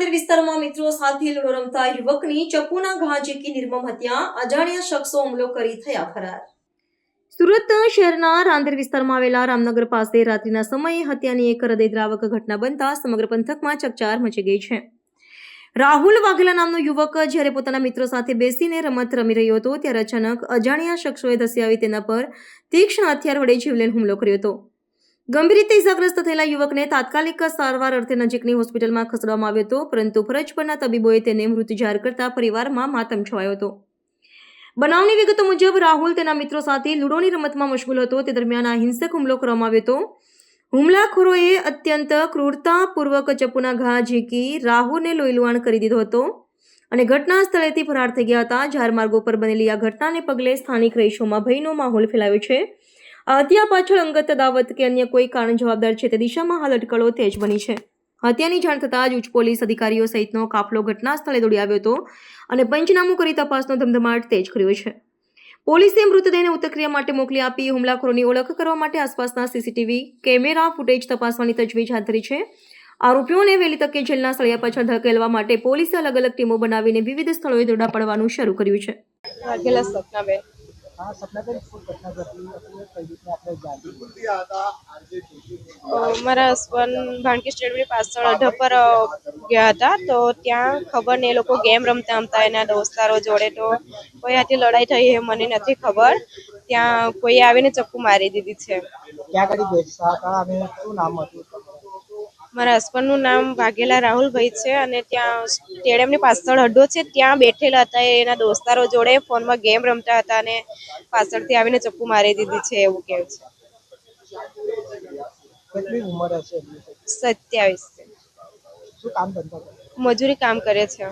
મિત્રો સાથે લડો રમતા યુવકની ચપ્પુના ઘા નિર્મમ હત્યા, અજાણ્યા શખ્સો હુમલો કરી થયા ફરાર. સુરત શહેરના રાંદેર વિસ્તારમાં આવેલા રામનગર પાસે રાત્રિના સમયે હત્યાની એક હૃદયદ્રાવક ઘટના બનતા સમગ્ર પંથકમાં ચકચાર મચી ગઈ છે. રાહુલ વાઘેલા નામનો યુવક જ્યારે પોતાના મિત્રો સાથે બેસીને રમત રમી રહ્યો હતો, ત્યારે અચાનક અજાણ્યા શખ્સોએ ધસી આવી તેના પર તીક્ષ્ણ હથિયાર વડે જીવલેણ હુમલો કર્યો હતો. ગંભીર રીતે ઇજાગ્રસ્ત થયેલા યુવકને તાત્કાલિક સારવાર અર્થે નજીકની હોસ્પિટલમાં ખસેડવામાં આવ્યો હતો, પરંતુ ફરજ પરના તબીબોએ તેને મૃત જાહેર કરતા પરિવારમાં માતમ છવાયો હતો. બનાવની વિગતો મુજબ, રાહુલ તેના મિત્રો સાથે લૂડોની રમતમાં મશગુલ હતો. તે દરમિયાન આ હિંસક હુમલો કરવામાં આવ્યો હતો. હુમલાખોરોએ અત્યંત ક્રૂરતાપૂર્વક ચપ્પુના ઘા ઝીકી રાહુલને લોહીલુહાણ કરી દીધો હતો અને ઘટના સ્થળેથી ફરાર થઈ ગયા હતા. જાહેર માર્ગો પર બનેલી આ ઘટનાને પગલે સ્થાનિક રહીશોમાં ભયનો માહોલ ફેલાયો છે. હત્યા પાછળ અંગત દાવત કે અન્ય કોઈ કારણ જવાબદાર છે તે દિશામાં હાલ અટકળો તેજ બની છે. હત્યાની જાણ થતાં જ ઉચ્ચ પોલીસ અધિકારીઓ સહિતનો કાફલો ઘટના સ્થળે દોડી આવ્યો હતો અને પંચનામું કરી તપાસનો ધમધમાટ તેજ કર્યો છે. પોલીસે મૃતદેહને ઉતક્રિયા માટે મોકલી આપી હુમલાખોરોની ઓળખ કરવા માટે આસપાસના સીસીટીવી કેમેરા ફૂટેજ તપાસવાની તજવીજ હાથ ધરી છે. આરોપીઓને વહેલી તકે જેલના સળિયા પાછળ ધકેલવા માટે પોલીસે અલગ અલગ ટીમો બનાવીને વિવિધ સ્થળોએ દોડા પડવાનું શરૂ કર્યું છે. હા સપનાબેન શું ઘટના ઘટી હતી કઈ રીતના આપણે જાણી મારા હસબન્ડ ભાણકી સ્ટેડિયમની પાછળ અઢા પર ગયા હતા તો ત્યાં ખબર ને એ લોકો ગેમ રમતા રમતા એના દોસ્તારો જોડે તો કોઈ આથી લડાઈ થઈ એ મને નથી ખબર ત્યાં કોઈ આવીને ચપ્પુ મારી દીધી છે ક્યાં આગળ બેસતા હતા અને શું નામ હતું? મારા હસબન્ડનું નામ વાઘેલા રાહુલભાઈ છે અને ત્યાં સ્ટેડિયમની પાછળ અડ્ડો છે ત્યાં બેઠેલા હતા એના દોસ્તારો જોડે ફોનમાં ગેમ રમતા હતા અને પાછળથી આવીને ચપ્પુ મારી દીધી છે એવું કેવું છે? સત્યાવીસ મજૂરી કામ કરે છે.